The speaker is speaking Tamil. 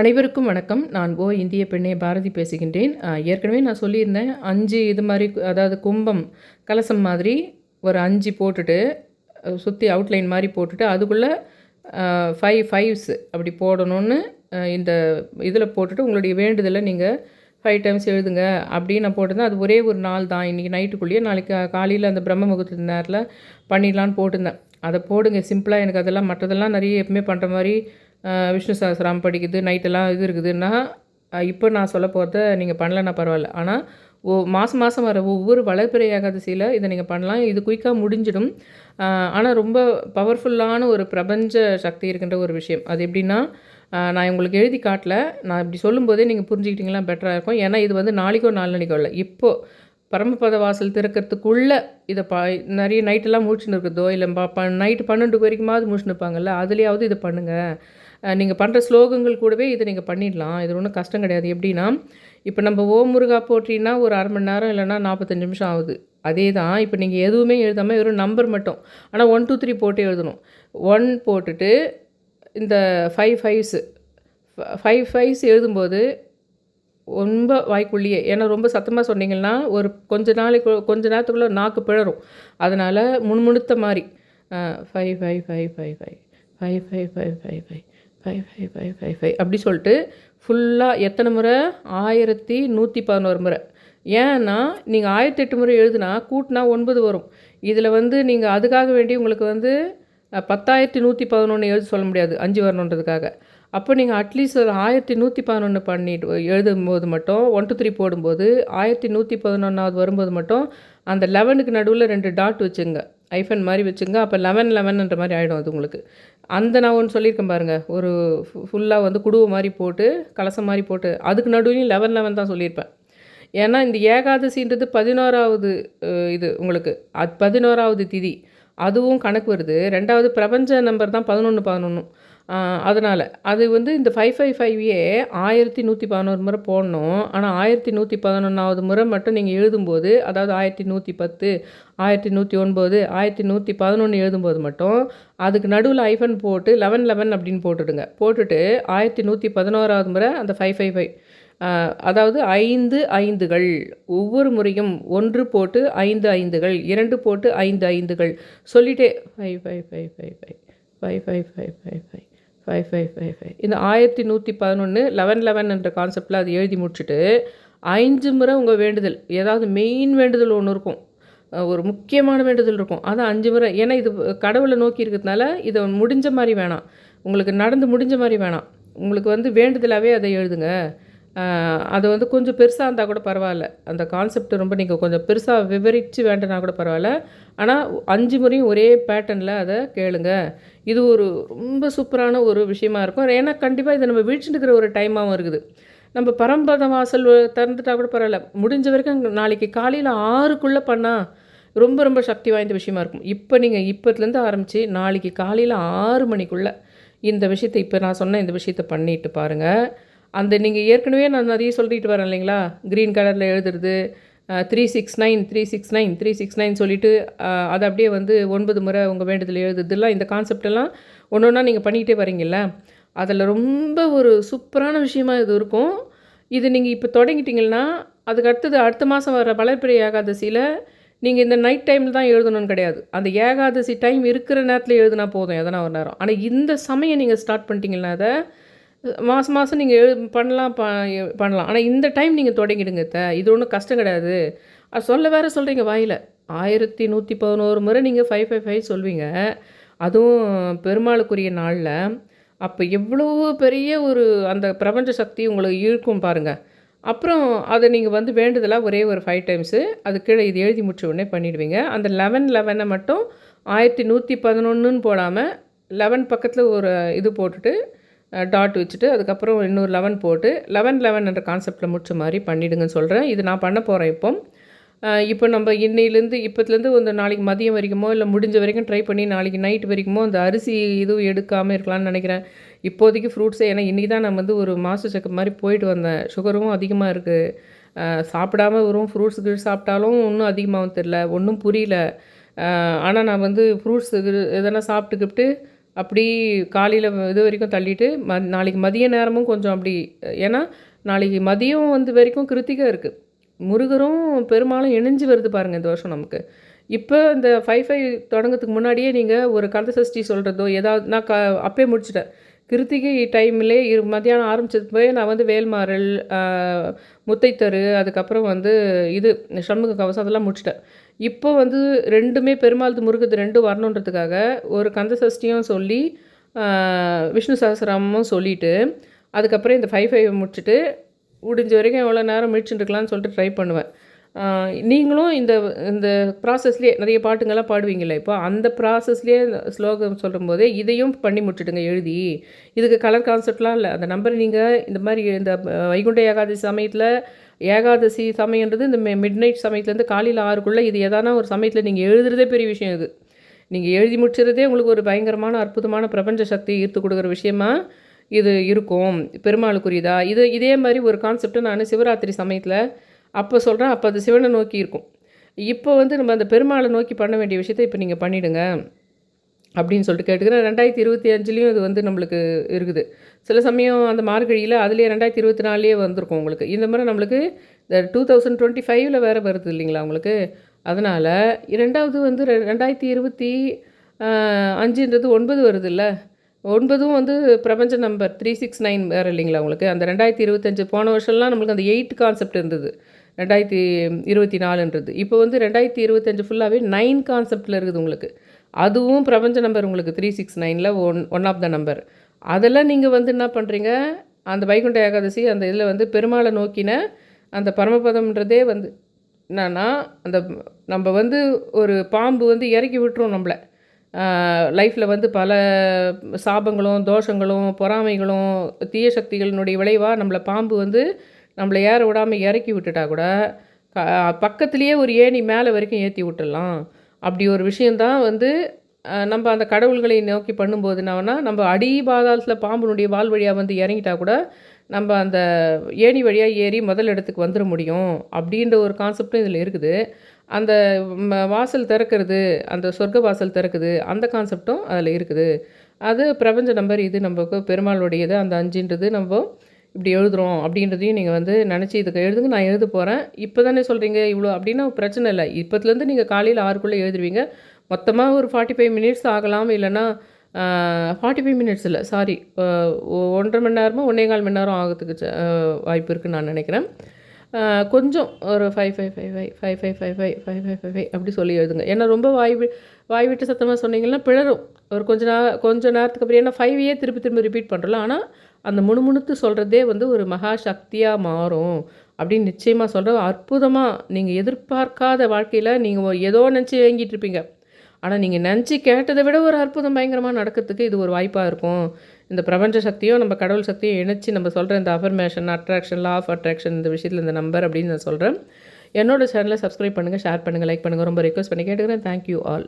அனைவருக்கும் வணக்கம். நான் ஓ இந்திய பெண்ணே பாரதி பேசுகின்றேன். ஏற்கனவே நான் சொல்லியிருந்தேன். அஞ்சு இது மாதிரி அதாவது கும்பம் கலசம் மாதிரி ஒரு அஞ்சு போட்டுட்டு சுற்றி அவுட்லைன் மாதிரி போட்டுட்டு அதுக்குள்ளே ஃபைவ் ஃபைவ்ஸ் அப்படி போடணும்னு இந்த இதில் போட்டுட்டு உங்களுடைய வேண்டுதலை நீங்கள் ஃபைவ் டைம்ஸ் எழுதுங்க அப்படின்னு நான் போட்டிருந்தேன். அது ஒரே ஒரு நாள் தான். இன்றைக்கி நைட்டுக்குள்ளேயே நாளைக்கு காலையில் அந்த பிரம்ம முகூர்த்த நேரத்தில் பண்ணிடலான்னு போட்டிருந்தேன். அதை போடுங்க. சிம்பிளாக எனக்கு அதெல்லாம் மற்றதெல்லாம் நிறைய எப்பவுமே பண்ணுற மாதிரி விஷ்ணு சஹஸ்ரநாமம் படிக்குது நைட்டெல்லாம் இது இருக்குதுன்னா இப்போ நான் சொல்ல போகிறத நீங்கள் பண்ணலன்னா பரவாயில்ல. ஆனால் ஓ மாதம் மாதம் வர ஒவ்வொரு வளர்ப்பிறை ஏகாதசியில் இதை நீங்கள் பண்ணலாம். இது குயிக்காக முடிஞ்சிடும். ஆனால் ரொம்ப பவர்ஃபுல்லான ஒரு பிரபஞ்ச சக்தி இருக்கின்ற ஒரு விஷயம். அது எப்படின்னா நான் உங்களுக்கு எழுதி காட்டல. நான் இப்படி சொல்லும்போதே நீங்கள் புரிஞ்சுக்கிட்டீங்களா பெட்டராக இருக்கும். ஏன்னா இது வந்து நாளைக்கோ நாளன்னைக்கோ இல்லை. இப்போது பரமபத வாசல் திறக்கிறதுக்குள்ளே இதை பா நிறைய நைட்டெல்லாம் முடிச்சுன்னு இருக்குதோ இல்லை ப ப நைட்டு பன்னெண்டு வரைக்குமாவது முடிச்சுன்னு இருப்பாங்கல்ல அதுலேயாவது இதை பண்ணுங்கள் நீங்கள் பண்ணுற ஸ்லோகங்கள் கூடவே இதை நீங்கள் பண்ணிடலாம். இது ஒன்றும் கஷ்டம் கிடையாது. எப்படின்னா இப்போ நம்ம ஓம் முருகா போட்டின்னா ஒரு அரை மணி நேரம் இல்லைன்னா நாற்பத்தஞ்சு நிமிஷம் ஆகுது. அதே தான் இப்போ நீங்கள் எதுவுமே எழுதாமல் வெறும் நம்பர் மட்டும். ஆனால் ஒன் டூ த்ரீ போட்டு எழுதணும். ஒன் போட்டுட்டு இந்த ஃபைவ் ஃபைவ்ஸு ஃபைவ் ஃபைவ்ஸ் எழுதும்போது ரொம்ப வாய்க்குள்ளேயே ஏன்னா ரொம்ப சத்தமாக சொன்னீங்கன்னா ஒரு கொஞ்ச நாளைக்கு கொஞ்ச நேரத்துக்குள்ளே நாக்கு பிழறும் அதனால் முணுமுணுத்த மாதிரி five five five five five five five five five five five five five five five அப்படி சொல்லிட்டு ஃபுல்லாக எத்தனை முறை? ஆயிரத்தி நூற்றி பதினோரு முறை. ஏன்னா நீங்கள் ஆயிரத்தி எட்டு முறை எழுதுனா கூட்டினா ஒன்பது வரும். இதில் வந்து நீங்கள் அதுக்காக வேண்டி உங்களுக்கு வந்து பத்தாயிரத்தி நூற்றி பதினொன்று எழுத சொல்ல முடியாது அஞ்சு வரணுன்றதுக்காக. அப்போ நீங்கள் அட்லீஸ்ட் ஒரு ஆயிரத்தி நூற்றி பதினொன்று பண்ணிட்டு எழுதும்போது மட்டும் ஒன் டூ த்ரீ போடும்போது ஆயிரத்தி நூற்றி பதினொன்றாவது வரும்போது மட்டும் அந்த லெவனுக்கு நடுவில் ரெண்டு டாட் வச்சுங்க. ஐஃபன் மாதிரி வச்சுங்க அப்போ லெவன் லெவன்ன்ற மாதிரி ஆகிடும் அது உங்களுக்கு. அந்த நான் ஒன்று சொல்லியிருக்கேன் பாருங்கள் ஒரு ஃபுல்லாக வந்து குடுவை மாதிரி போட்டு கலசம் மாதிரி போட்டு அதுக்கு நடுவுலையும் லெவன் லெவன் தான் சொல்லியிருப்பேன். ஏன்னா இந்த ஏகாதசின்றது பதினோராவது இது உங்களுக்கு. அது பதினோராவது திதி. அதுவும் கணக்கு வருது. ரெண்டாவது பிரபஞ்ச நம்பர் தான் பதினொன்று பதினொன்று அதனால். அது வந்து இந்த ஃபைவ் ஃபைவ் ஃபைவ்யே ஆயிரத்தி நூற்றி பதினோரு முறை போடணும். ஆனால் ஆயிரத்தி நூற்றி பதினொன்றாவது முறை மட்டும் நீங்கள் எழுதும்போது அதாவது ஆயிரத்தி நூற்றி பத்து ஆயிரத்தி நூற்றி ஒன்பது ஆயிரத்தி நூற்றி பதினொன்று எழுதும்போது மட்டும் அதுக்கு நடுவில் ஐஃபன் போட்டு லெவன் லெவன் அப்படின்னு போட்டுடுங்க. போட்டுட்டு ஆயிரத்தி நூற்றி பதினோராவது முறை அந்த ஃபைவ் ஃபைவ் ஃபைவ் அதாவது ஐந்து ஐந்துகள். ஒவ்வொரு முறையும் ஒன்று போட்டு ஐந்து ஐந்துகள் இரண்டு போட்டு ஐந்து ஐந்துகள். சொல்லிட்டே five five five five five five five five five five five five five five இந்த ஆயிரத்தி நூற்றி பதினொன்று லெவன் லெவன் என்ற கான்செப்டில் அது எழுதி முடிச்சுட்டு ஐந்து முறை உங்கள் வேண்டுதல் ஏதாவது மெயின் வேண்டுதல் ஒன்று இருக்கும். ஒரு முக்கியமான வேண்டுதல் இருக்கும். அது அஞ்சு முறை ஏன்னா இது கடவுளை நோக்கி இருக்கிறதுனால இதை முடிஞ்ச மாதிரி வேணாம். உங்களுக்கு நடந்து முடிஞ்ச மாதிரி வேணாம். உங்களுக்கு வந்து வேண்டுதலாகவே அதை எழுதுங்க. அது வந்து கொஞ்சம் பெருசாக இருந்தால் கூட பரவாயில்ல. அந்த கான்செப்ட் ரொம்ப நீங்கள் கொஞ்சம் பெருசாக விவரித்து வேண்டனா கூட பரவாயில்ல. ஆனால் அஞ்சு முறையும் ஒரே பேட்டர்னில் அதை கேளுங்க. இது ஒரு ரொம்ப சூப்பரான ஒரு விஷயமா இருக்கும். ஏன்னா கண்டிப்பாக இதை நம்ம வீழ்ச்சிட்டுக்கிற ஒரு டைமாகவும் இருக்குது. நம்ம பரம்பத வாசல் திறந்துட்டா கூட பரவாயில்ல. முடிஞ்ச வரைக்கும் நாளைக்கு காலையில் ஆறுக்குள்ளே பண்ணால் ரொம்ப ரொம்ப சக்தி வாய்ந்த விஷயமா இருக்கும். இப்போ நீங்கள் இப்போத்துலேருந்து ஆரம்பித்து நாளைக்கு காலையில் ஆறு மணிக்குள்ளே இந்த விஷயத்தை இப்போ நான் சொன்ன இந்த விஷயத்தை பண்ணிட்டு பாருங்கள் அந்த நீங்கள் ஏற்கனவே நான் நிறைய சொல்லிட்டு வரேன் இல்லைங்களா? க்ரீன் கலரில் எழுதுறது three six nine three six nine three six nine சொல்லிவிட்டு அதை அப்படியே வந்து ஒன்பது முறை உங்கள் வேண்டுதல் எழுதுறதுலாம் இந்த கான்செப்ட் எல்லாம் ஒன்று ஒன்றா நீங்கள் பண்ணிக்கிட்டே வரீங்கல்ல? அதில் ரொம்ப ஒரு சூப்பரான விஷயமா இது இருக்கும். இது நீங்கள் இப்போ தொடங்கிட்டீங்கன்னா அதுக்கு அடுத்தது அடுத்த மாதம் வர வளர்ப்பிறை ஏகாதசியில் நீங்கள் இந்த நைட் டைமில் தான் எழுதணும்னு கிடையாது. அந்த ஏகாதசி டைம் இருக்கிற நேரத்தில் எழுதுனா போதும் எதனா ஒரு நேரம். ஆனால் இந்த சமயம் நீங்கள் ஸ்டார்ட் பண்ணிட்டீங்கன்னா அதை மாதம் மாதம் நீங்கள் எழு பண்ணலாம் ப பண்ணலாம். ஆனால் இந்த டைம் நீங்கள் தொடங்கிடுங்க த இது ஒன்றும் கஷ்டம் கிடையாது. அது சொல்ல வேற சொல்கிறீங்க வாயில். ஆயிரத்தி நூற்றி பதினோரு முறை நீங்கள் ஃபைவ் ஃபைவ் ஃபைவ் சொல்வீங்க. அதுவும் பெருமாளுக்குரிய நாளில். அப்போ எவ்வளோ பெரிய ஒரு அந்த பிரபஞ்ச சக்தி உங்களுக்கு இருக்கும் பாருங்கள் அப்புறம் அதை நீங்கள் வந்து வேண்டுதலாக ஒரே ஒரு ஃபைவ் டைம்ஸு அது கீழே இது எழுதி முடிச்ச உடனே பண்ணிடுவீங்க. அந்த லெவன் லெவனை மட்டும் ஆயிரத்தி நூற்றி பதினொன்றுன்னு போடாமல் லெவன் பக்கத்தில் ஒரு இது போட்டுட்டு டாட் வச்சுட்டு அதுக்கப்புறம் இன்னொரு லெவன் போட்டு லெவன் லெவன் என்ற கான்செப்டில் முடிச்ச மாதிரி பண்ணிவிடுங்கன்னு சொல்கிறேன் இது நான் பண்ண போகிறேன் இப்போ. இப்போ நம்ம இன்னையிலேருந்து இப்போத்துலேருந்து ஒரு நாளைக்கு மதியம் வரைக்குமோ இல்லை முடிஞ்ச வரைக்கும் ட்ரை பண்ணி நாளைக்கு நைட் வரைக்குமோ அந்த அரிசி இதுவும் எடுக்காமல் இருக்கலாம்னு நினைக்கிறேன். இப்போதைக்கு ஃப்ரூட்ஸே ஏன்னா இன்றைக்கி தான் நான் வந்து ஒரு மாஸ்டர் செக்கப் மாதிரி போயிட்டு வந்தேன். சுகரும் அதிகமாக இருக்குது சாப்பிடாம வெறும் ஃப்ரூட்ஸ் கீழ்ஸ் சாப்பிட்டாலும் ஒன்றும் அதிகமாகவும் தெரில ஒன்றும் புரியல. ஆனால் நான் வந்து ஃப்ரூட்ஸ் இது எதனா சாப்பிட்டுக்கிட்டு அப்படி காலையில் இது வரைக்கும் தள்ளிட்டு ம நாளைக்கு மதிய நேரமும் கொஞ்சம் அப்படி ஏன்னா நாளைக்கு மதியம் வந்து வரைக்கும் கிருத்திகை இருக்குது முருகரும் பெருமாளும் இணைஞ்சு வருது பாருங்கள் இந்த வருஷம் நமக்கு. இப்போ இந்த ஃபைவ் ஃபைவ் தொடங்கிறதுக்கு முன்னாடியே நீங்கள் ஒரு கந்த சஷ்டி சொல்கிறதோ ஏதாவது நான் க அப்பயே முடிச்சிட்டேன். கிருத்திகை டைம்லே இரு மத்தியானம் ஆரம்பிச்சது போய் நான் வந்து வேல்மாறல் முத்தைத்தரு அதுக்கப்புறம் வந்து இது சண்முக கவசம் அதெல்லாம் முடிச்சிட்டேன். இப்போ வந்து ரெண்டுமே பெருமாள்து முருகது ரெண்டும் வரணுன்றதுக்காக ஒரு கந்த சஷ்டியும் சொல்லி விஷ்ணு சஹஸ்ரநாமமும் சொல்லிவிட்டு அதுக்கப்புறம் இந்த ஃபைவ் ஃபைவ் முடிச்சுட்டு முடிஞ்ச வரைக்கும் எவ்வளோ நேரம் முழிச்சுட்டு இருக்கலாம்னு சொல்லிட்டு ட்ரை பண்ணுவேன். நீங்களும் இந்த இந்த ப்ராசஸ்லேயே நிறைய பாட்டுங்கள்லாம் பாடுவீங்களே இப்போ அந்த ப்ராசஸ்லேயே ஸ்லோகம் சொல்லும் போதே இதையும் பண்ணி முடிச்சுடுங்க எழுதி. இதுக்கு கலர் கான்செப்ட்லாம் இல்லை. அந்த நம்பர் நீங்கள் இந்த மாதிரி இந்த வைகுண்ட ஏகாதசி சமயத்தில் ஏகாதசி சமயன்றது இந்த மிட் நைட் சமயத்துலேருந்து காலையில் ஆறுக்குள்ளே இது எதானா ஒரு சமயத்தில் நீங்கள் எழுதுறதே பெரிய விஷயம் இது. நீங்கள் எழுதி முடிச்சுறதே உங்களுக்கு ஒரு பயங்கரமான அற்புதமான பிரபஞ்ச சக்தி ஈர்த்து கொடுக்குற விஷயமா இது இருக்கும். பெருமாளுக்குரியதா? இது இதே மாதிரி ஒரு கான்செப்டை நான் சிவராத்திரி சமயத்தில் அப்போ சொல்கிறேன் அப்போ அது சிவனை நோக்கி இருக்கும். இப்போ வந்து நம்ம அந்த பெருமாளை நோக்கி பண்ண வேண்டிய விஷயத்தை இப்போ நீங்கள் பண்ணிவிடுங்க அப்படின்னு சொல்லிட்டு கேட்டுக்கிறேன். ரெண்டாயிரத்தி இருபத்தி அஞ்சுலேயும் இது வந்து நம்மளுக்கு இருக்குது. சில சமயம் அந்த மார்கழியில் அதுலேயே ரெண்டாயிரத்தி இருபத்தி நாலுலேயே வந்திருக்கும் உங்களுக்கு. இந்த மாதிரி நம்மளுக்கு இந்த டூ தௌசண்ட் டுவெண்ட்டி ஃபைவ்ல வேறு வருது இல்லைங்களா உங்களுக்கு? அதனால் ரெண்டாவது வந்து ரெ- ரெண்டாயிரத்தி இருபத்தி அஞ்சுன்றது ஒன்பது வருது இல்லை? ஒன்பதும் வந்து பிரபஞ்ச நம்பர் த்ரீ சிக்ஸ் நைன் வேறு இல்லைங்களா உங்களுக்கு? அந்த ரெண்டாயிரத்தி இருபத்தஞ்சு போன வருஷம்லாம் நம்மளுக்கு அந்த எயிட் கான்செப்ட் இருந்தது. ரெண்டாயிரத்தி இருபத்தி நாலுன்றது. இப்போ வந்து ரெண்டாயிரத்தி இருபத்தஞ்சு ஃபுல்லாகவே நைன் கான்செப்டில் இருக்குது உங்களுக்கு. அதுவும் பிரபஞ்ச நம்பர் உங்களுக்கு த்ரீ சிக்ஸ் நைனில் one one of the number அதெல்லாம் நீங்கள் வந்து என்ன பண்ணுறீங்க அந்த வைகுண்ட ஏகாதசி அந்த இதில் வந்து பெருமாளை நோக்கின அந்த பரமபதம்ன்றதே வந்து என்னன்னா அந்த நம்ம வந்து ஒரு பாம்பு வந்து இறக்கி விட்டுரும் நம்மளை. லைஃப்பில் வந்து பல சாபங்களும் தோஷங்களும் பொறாமைகளும் தீய சக்திகளினுடைய விளைவாக நம்மளை பாம்பு வந்து நம்மளை ஏற விடாமல் இறக்கி விட்டுட்டா கூட க பக்கத்துலேயே ஒரு ஏணி மேலே வரைக்கும் ஏற்றி விட்டுடலாம். அப்படி ஒரு விஷயந்தான் வந்து நம்ம அந்த கடவுள்களை நோக்கி பண்ணும்போது என்னன்னா நம்ம அடி பாதாளத்தில் பாம்பினுடைய வால் வழியாக வந்து இறங்கிட்டா கூட நம்ம அந்த ஏணி வழியாக ஏறி முதல் இடத்துக்கு வந்துட முடியும். அப்படின்ற ஒரு கான்செப்டும் இதில் இருக்குது. அந்த ம- வாசல் திறக்கிறது அந்த சொர்க்க வாசல் திறக்குது அந்த கான்செப்டும் அதில் இருக்குது. அது பிரபஞ்ச நம்பர். இது நமக்கு பெருமாளுடையது. அந்த அஞ்சுன்றது நம்ம இப்படி எழுதுகிறோம் அப்படின்றதையும் நீங்கள் வந்து நினச்சி இதுக்கு எழுதுங்க நான் எழுத போகிறேன் இப்போ தானே சொல்கிறீங்க இவ்வளோ அப்படின்னா பிரச்சனை இல்லை இப்போத்துலேருந்து நீங்கள் காலையில் ஆறுக்குள்ளே எழுதுவீங்க மொத்தமாக ஒரு ஃபார்ட்டி ஃபைவ் மினிட்ஸ் ஆகலாம் இல்லைன்னா ஃபார்ட்டி ஃபைவ் மினிட்ஸ் இல்லை சாரி ஒன்றரை மணி நேரமோ ஒன்றே கால் மணி நேரம் ஆகிறதுக்கு ச- வாய்ப்பு இருக்குன்னு நான் நினைக்கிறேன் கொஞ்சம் ஒரு five five five five five five five five five five five five அப்படி சொல்லி எழுதுங்க ஏன்னா ரொம்ப வாய் வி- வாய் விட்டு சத்தமாக சொன்னீங்கன்னா பிழரும் ஒரு கொஞ்ச நேரம் கொஞ்சம் நேரத்துக்கு அப்புறம் ஏன்னா ஃபைவையே திருப்பி திரும்ப ரிப்பீட் பண்ணுறல ஆனால் அந்த முணுமுணுத்து சொல்கிறதே வந்து ஒரு மகா சக்தியாக மாறும் அப்படின்னு நிச்சயமாக சொல்கிற அற்புதமாக நீங்கள் எதிர்பார்க்காத வாழ்க்கையில் நீங்கள் ஏதோ நினச்சி வாங்கிட்டு இருப்பீங்க. ஆனால் நீங்கள் நினச்சி கேட்டதை விட ஒரு அற்புதம் பயங்கரமாக நடக்கிறதுக்கு இது ஒரு வாய்ப்பாக இருக்கும். இந்த பிரபஞ்ச சக்தியும் நம்ம கடவுள் சக்தியும் இணைச்சி நம்ம சொல்கிற இந்த affirmation attraction law of attraction இந்த விஷயத்தில் இந்த நம்பர் அப்படின்னு நான் சொல்கிறேன் என்னோட சேனலை சப்ஸ்கிரைப் பண்ணுங்கள் ஷேர் பண்ணுங்கள் லைக் பண்ணுங்கள் ரொம்ப ரெக்வஸ்ட் பண்ணி கேட்டுக்கிறேன். Thank you all